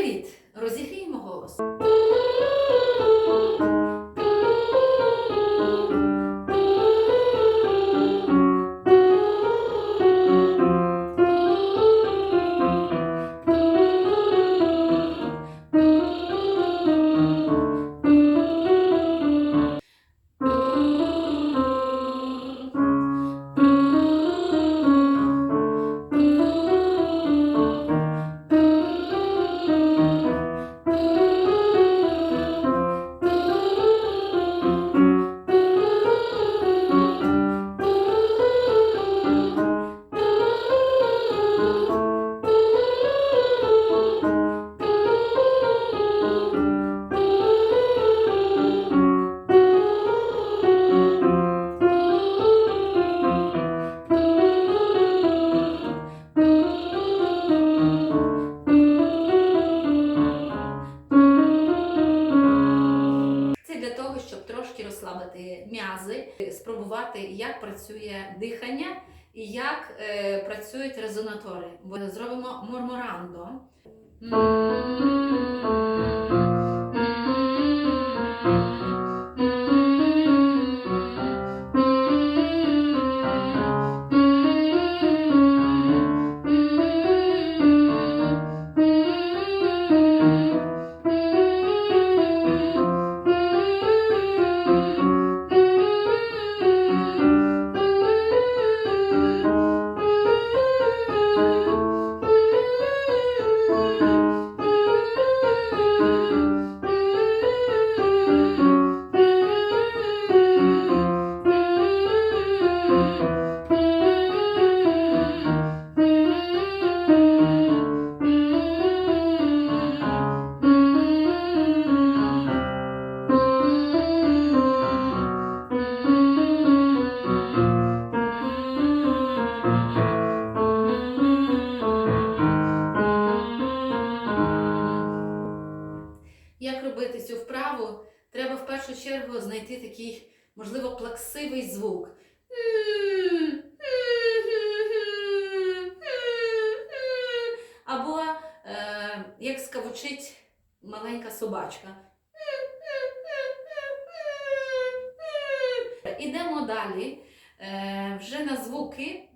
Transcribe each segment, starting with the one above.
Привіт! Розігріємо голос. Щоб трошки розслабити м'язи, спробувати, як працює дихання і як е, працюють резонатори. Бо зробимо морморандо. Знайти такий, можливо, плаксивий звук. Або е, як скавучить маленька собачка. Ідемо далі. Е, вже на звуки.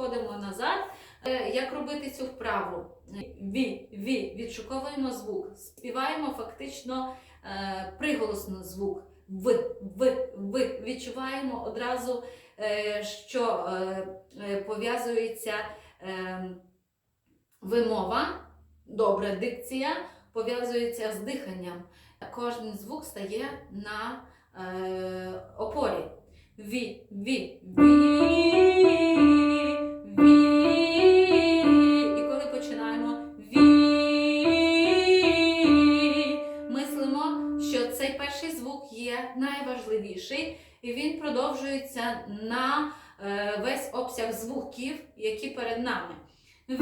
Сходимо назад. Е, Як робити цю вправу? Ві, ві, відшуковуємо звук, співаємо фактично е, приголосно звук. В, в, в. Відчуваємо одразу, е, що пов'язується вимова, добра дикція, пов'язується з диханням. Кожен звук стає на опорі. Ві, ві, ві. І він продовжується на е, весь обсяг звуків, які перед нами. Ві,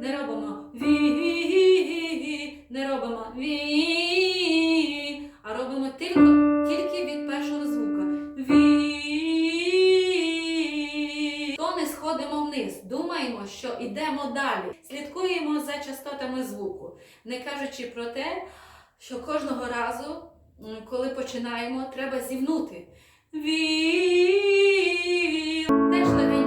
не робимо не робимо а робимо тільки, тільки від першого звука. Ві. То не сходимо вниз. Думаємо, що йдемо далі. Слідкуємо за частотами звуку, не кажучи про те, що кожного разу, коли починаємо, треба зівнути. Ві. Теж легенько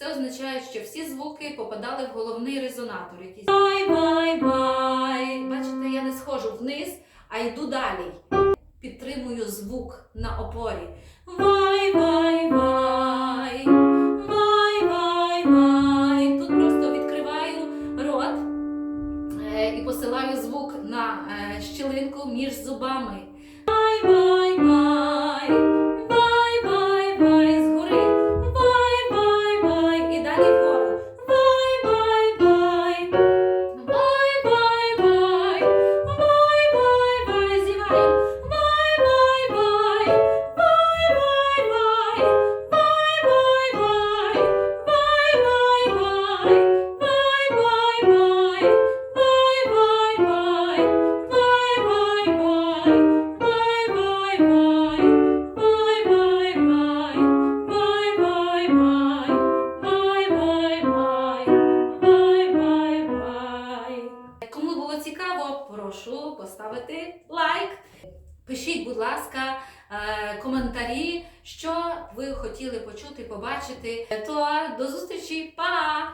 Це означає, що всі звуки попадали в головний резонатор. який... Бай-бай-бай. Бачите, я не схожу вниз, а йду далі. Підтримую звук на опорі. Бай-бай-бай. прошу поставити лайк. Пишіть, будь ласка, е, коментарі, що ви хотіли почути, побачити. Е, то до зустрічі, па!